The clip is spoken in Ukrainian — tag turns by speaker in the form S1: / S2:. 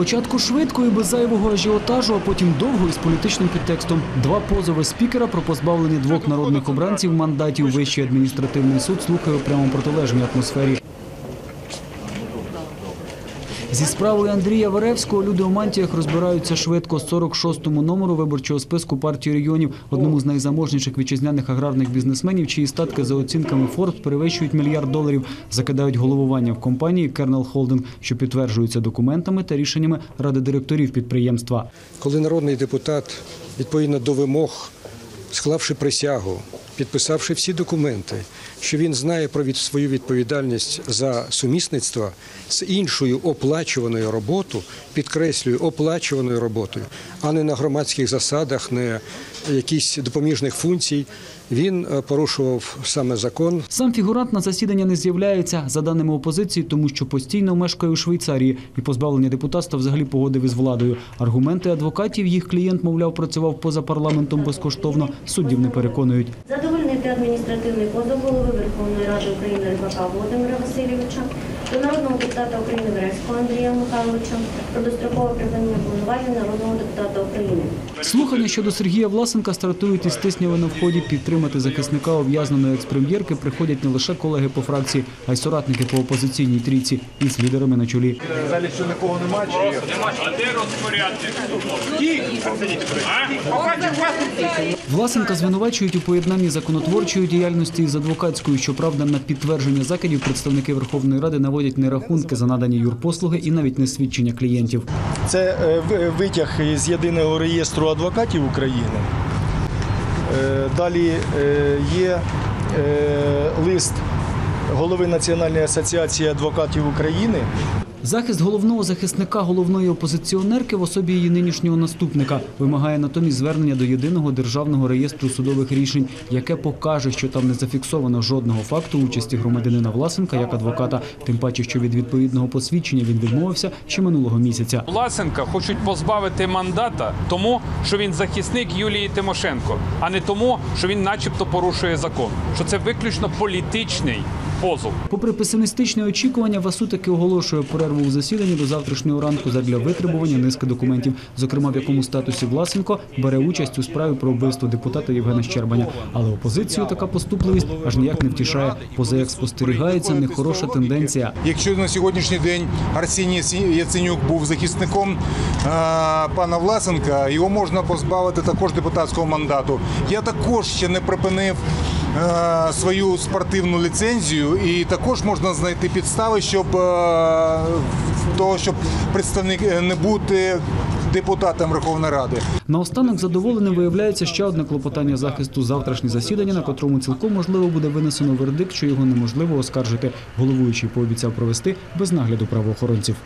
S1: Спочатку швидко і без зайвого ажіотажу, а потім довго і з політичним підтекстом. Два позови спікера про позбавлення двох народних обранців мандатів Вищий адміністративний суд слухає у прямо протилежній атмосфері. Зі справою Андрія Варевського люди у мантіях розбираються швидко. 46-му номеру виборчого списку партії регіонів, одному з найзаможніших вітчизняних аграрних бізнесменів, чиї статки за оцінками Forbes перевищують мільярд доларів, закидають головування в компанії Кернел Холдинг, що підтверджуються документами та рішеннями ради директорів підприємства.
S2: Коли народний депутат, відповідно до вимог, склавши присягу, підписавши всі документи, що він знає про від- свою відповідальність за сумісництво з іншою оплачуваною роботою, підкреслюю, оплачуваною роботою, а не на громадських засадах, не якісь допоміжних функцій, він е, порушував саме закон,
S1: Сам фігурант на засідання не з'являється за даними опозиції, тому що постійно мешкає у Швейцарії і позбавлення депутатства взагалі погодив із владою. Аргументи адвокатів їх клієнт, мовляв, працював поза парламентом безкоштовно. Суддів не переконують.
S3: Адміністративний позов голови Верховної Ради України Рибака Володимира Васильовича до народного депутата України Веревського Андрія Михайловича про дострокове припинення повноважень народного депутата України.
S1: Слухання щодо Сергія Власенка стартують із тисняви на вході. Підтримати захисника ув'язненої експрем'єрки приходять не лише колеги по фракції, а й соратники по опозиційній трійці із лідерами на чолі.
S4: Залі що нікого немає.
S5: А де розпорядник?
S1: Власенка звинувачують у поєднанні законотворчої діяльності із адвокатською. Щоправда, на підтвердження закидів представники Верховної Ради наводять не рахунки за надані юрпослуги і навіть не свідчення клієнтів.
S6: Це е, витяг з єдиного реєстру адвокатів України. Е, Далі е, є лист голови Національної асоціації адвокатів України.
S1: Захист головного захисника головної опозиціонерки в особі її нинішнього наступника вимагає натомість звернення до єдиного державного реєстру судових рішень, яке покаже, що там не зафіксовано жодного факту участі громадянина Власенка як адвоката, тим паче, що від відповідного посвідчення він відмовився ще минулого місяця.
S5: Власенка хочуть позбавити мандата тому, що він захисник Юлії Тимошенко, а не тому, що він начебто порушує закон. Що це виключно політичний позов.
S1: Попри песимістичне очікування, ВАСУ таки оголошує перерву у засіданні до завтрашнього ранку задля витребування низки документів, зокрема в якому статусі Власенко бере участь у справі про вбивство депутата Євгена Щербаня. Але опозицію така поступливість аж ніяк не втішає. Поза як спостерігається нехороша тенденція.
S4: Якщо на сьогоднішній день Арсеній Яценюк був захисником е, пана Власенка, його можна позбавити також депутатського мандату. Я також ще не припинив свою спортивну ліцензію, і також можна знайти підстави, щоб е, того, щоб представник е, не бути депутатом Верховної Ради.
S1: Наостанок задоволеним виявляється ще одне клопотання захисту завтрашнє засідання, на котрому цілком можливо буде винесено вердикт, що його неможливо оскаржити. Головуючий пообіцяв провести без нагляду правоохоронців.